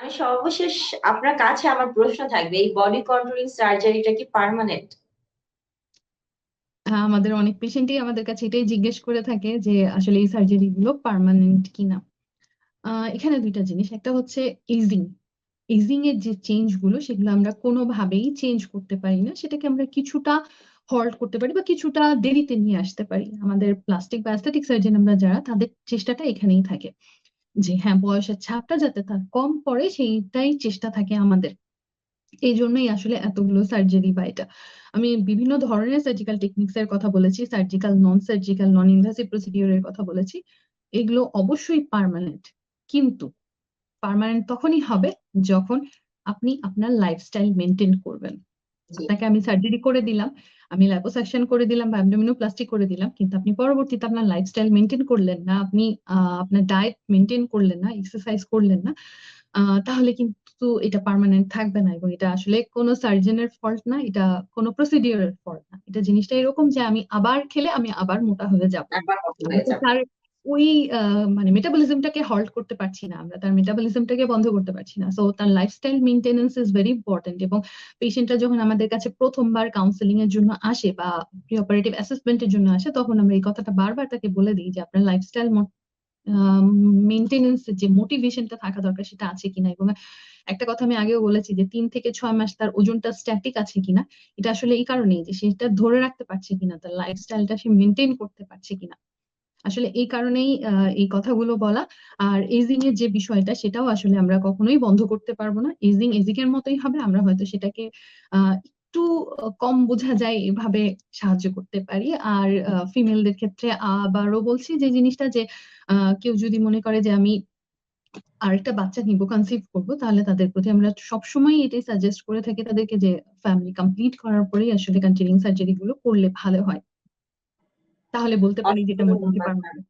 আমি সর্বশেষ আপনার কাছে আমার প্রশ্ন থাকবে এই বডি কন্ট্রোলিং সার্জারিটা কি পার্মানেন্ট হ্যাঁ, আমাদের অনেক পেশেন্টই আমাদের কাছে এটাই জিজ্ঞেস করে থাকে যে আসলে এই সার্জারি গুলো পার্মানেন্ট কিনা। এখানে দুইটা জিনিস একটা হচ্ছে এজিং এজিং এর যে চেঞ্জগুলো সেগুলো আমরা কোনোভাবেই চেঞ্জ করতে পারি না সেটাকে আমরা কিছুটা হল্ট করতে পারি বা কিছুটা দেরিতে নিয়ে আসতে পারি। আমাদের প্লাস্টিক বা অ্যাস্থেটিক সার্জন আমরা যারা তাদের চেষ্টাটা এখানেই থাকে। যে হ্যাঁ বয়সের ছাপটা যাতে তার কম পড়ে সেইটাই চেষ্টা থাকে আমাদের। এই জন্যই আসলে এতগুলো সার্জারি বা এটা। আমি বিভিন্ন ধরনের সার্জিক্যাল টেকনিক্স এর কথা বলেছি সার্জিক্যাল নন সার্জিক্যাল নন ইনভাসিভ প্রসিডিওরের কথা বলেছি। এগুলো অবশ্যই পার্মানেন্ট কিন্তু পার্মানেন্ট তখনই হবে যখন আপনি আপনার লাইফস্টাইল মেনটেন করবেন। আপনাকে আমি সার্জারি করে দিলাম। আমি লাইপোসাকশন করে দিলাম বা অ্যাবডোমিনোপ্লাস্টি করে দিলাম কিন্তু আপনি পরবর্তীতে আপনার লাইফস্টাইল মেনটেন করলেন না আপনি আপনার ডায়েট মেনটেন করলেন না এক্সারসাইজ করলেন না তাহলে কিন্তু এটা পার্মানেন্ট থাকবে না এবং এটা আসলে কোনো সার্জনের ফল্ট না এটা কোনো প্রসিডিওরের ফল্ট না। এটা জিনিসটা এরকম যে আমি আবার খেলে আমি আবার মোটা হয়ে যাব। ওই মানে মেটাবলিজমটাকে হল্ট করতে পারছি না আমরা, তার মেটাবলিজমটাকে বন্ধ করতে পারছি না। সো তার lifestyle maintenance is very important এবং পেশেন্টরা যখন আমাদের কাছে প্রথমবার কাউন্সেলিং এর জন্য আসে বা প্রি অপারেটিভ অ্যাসেসমেন্টের জন্য আসে, তখন আমরা এই কথাটা বারবার তাকে বলে দিই যে আপনার লাইফস্টাইল মেনটেনেন্স যে মোটিভেশনটা থাকা দরকার সেটা আছে কিনা এবং একটা কথা আমি আগেও বলেছি যে তিন থেকে ছয় মাস তার ওজনটা স্ট্যাটিক আছে কিনা, এটা আসলে এই কারণেই যে সেটা ধরে রাখতে পারছে কিনা, তার লাইফস্টাইলটা সে মেনটেন করতে পারছে কিনা। আসলে এই কারণেই এই কথাগুলো বলা। আর এজিং এর যে বিষয়টা, সেটাও আসলে আমরা কখনোই বন্ধ করতে পারব না। এজিং এজিং এর মতোই হবে, আমরা হয়তো সেটাকে একটু কম বোঝা যায় এভাবে সাহায্য করতে পারি। আর ফিমেলদের ক্ষেত্রে আবারও বলছি যে জিনিসটা যে কেউ যদি মনে করে যে আমি আরেকটা বাচ্চা নিবো কনসিভ করব, তাহলে তাদের প্রতি আমরা সবসময় এটাই সাজেস্ট করে থাকি তাদেরকে যে ফ্যামিলি কমপ্লিট করার পরেই আসলে কন্টিনিউং সার্জারি গুলো করলে ভালো হয়। তাহলে বলতে পারি যেটা মোটামুটি পারব। পারমানেন্ট